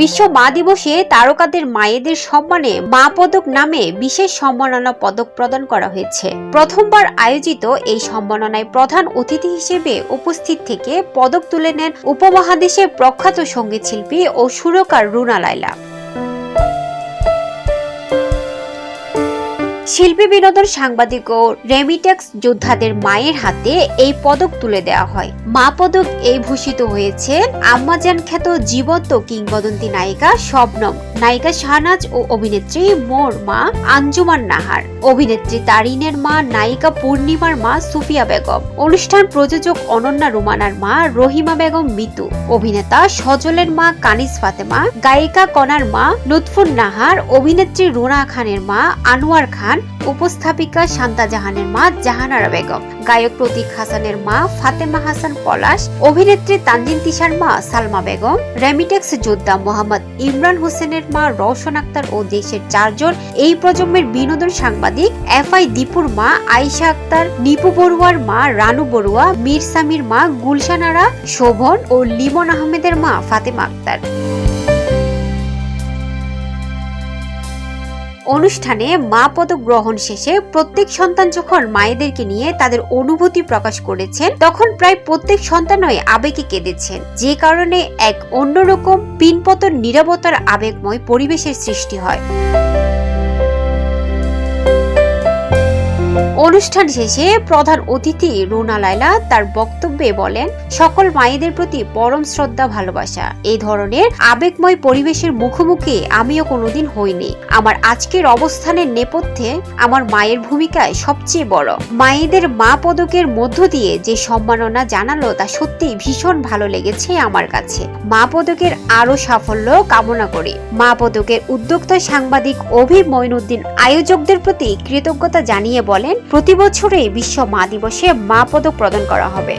বিশ্ব মা দিবসে তারকাদের মায়েদের সম্মানে মা পদক নামে বিশেষ সম্মাননা পদক প্রদান করা হয়েছে। প্রথমবার আয়োজিত এই সম্মাননায় প্রধান অতিথি হিসেবে উপস্থিত থেকে পদক তুলে নেন উপমহাদেশের প্রখ্যাত সংগীত শিল্পী ও সুরকার রুনা লাইলা শিল্পী বিনোদন সাংবাদিক ও রেমিটেক্স যোদ্ধাদের মায়ের হাতে এই পদক তুলে দেওয়া হয়। মা পদক এই ভূষিত হয়েছে আম্মাজান খ্যাত জীবন্ত কিংবদন্তি নায়িকা শবনম। নায়িকা শাহনাজ ও অভিনেত্রী মোর মা আঞ্জুমান নাহার। অভিনেত্রী তারিনের মা, নায়িকা পূর্ণিমার মা সুফিয়া বেগম। অনুষ্ঠান প্রযোজক অনন্যা রুমানার মা রহিমা বেগম মিতু। অভিনেতা সজলের মা কানিস ফাতেমা। গায়িকা কনার মা লুৎফুন নাহার। অভিনেত্রী রুনা খানের মা আনোয়ার খান। উপস্থাপিকা শান্তা জাহানের মা জাহানারা বেগম, গায়ক প্রতীক হাসানের মা ফাতেমা হাসান পলাশ, অভিনেত্রী তানজিন তিশার মা সালমা বেগম, রেমিটেক্স যোদ্ধা মোহাম্মদ ইমরান হোসেনের মা রওশন আক্তার ও দেশের চারজন এই প্রজন্মের বিনোদন সাংবাদিক এফ আই দীপুর মা আয়েশা আক্তার, নিপু বড়ুয়ার মা রানু বড়ুয়া, মীর সামির মা গুলশানারা শোভন ও লিমন আহমেদের মা ফাতেমা আক্তার। অনুষ্ঠানে মা পদক গ্রহণ শেষে প্রত্যেক সন্তান যখন মায়েদেরকে নিয়ে তাদের অনুভূতি প্রকাশ করেছেন, তখন প্রায় প্রত্যেক সন্তানই আবেগে কেঁদেছেন। যে কারণে এক অন্যরকম পিনপতন, নিরবতার আবেগময় পরিবেশের সৃষ্টি হয়। অনুষ্ঠান শেষে প্রধান অতিথি রুনা লাইলা তার বক্তব্যে বলেন, সকল মায়েদের প্রতি পরম শ্রদ্ধা, ভালোবাসা। এই ধরনের আবেগময় পরিবেশের মুখোমুখি আমিও কোনোদিন হইনি। আমার আজকের অবস্থানের নেপথ্যে আমার মায়ের ভূমিকায় সবচেয়ে বড়। মায়েদের মা পদকের মধ্য দিয়ে যে সম্মাননা জানালো তা সত্যি ভীষণ ভালো লেগেছে আমার কাছে। মা পদকের আরও সাফল্য কামনা করি। মা পদকের উদ্যোক্তা সাংবাদিক অভি মঈনুদ্দিন আয়োজকদের প্রতি কৃতজ্ঞতা জানিয়ে বলেন প্রতি বছরে বিশ্ব মা দিবসে মা পদক প্রদান করা হবে।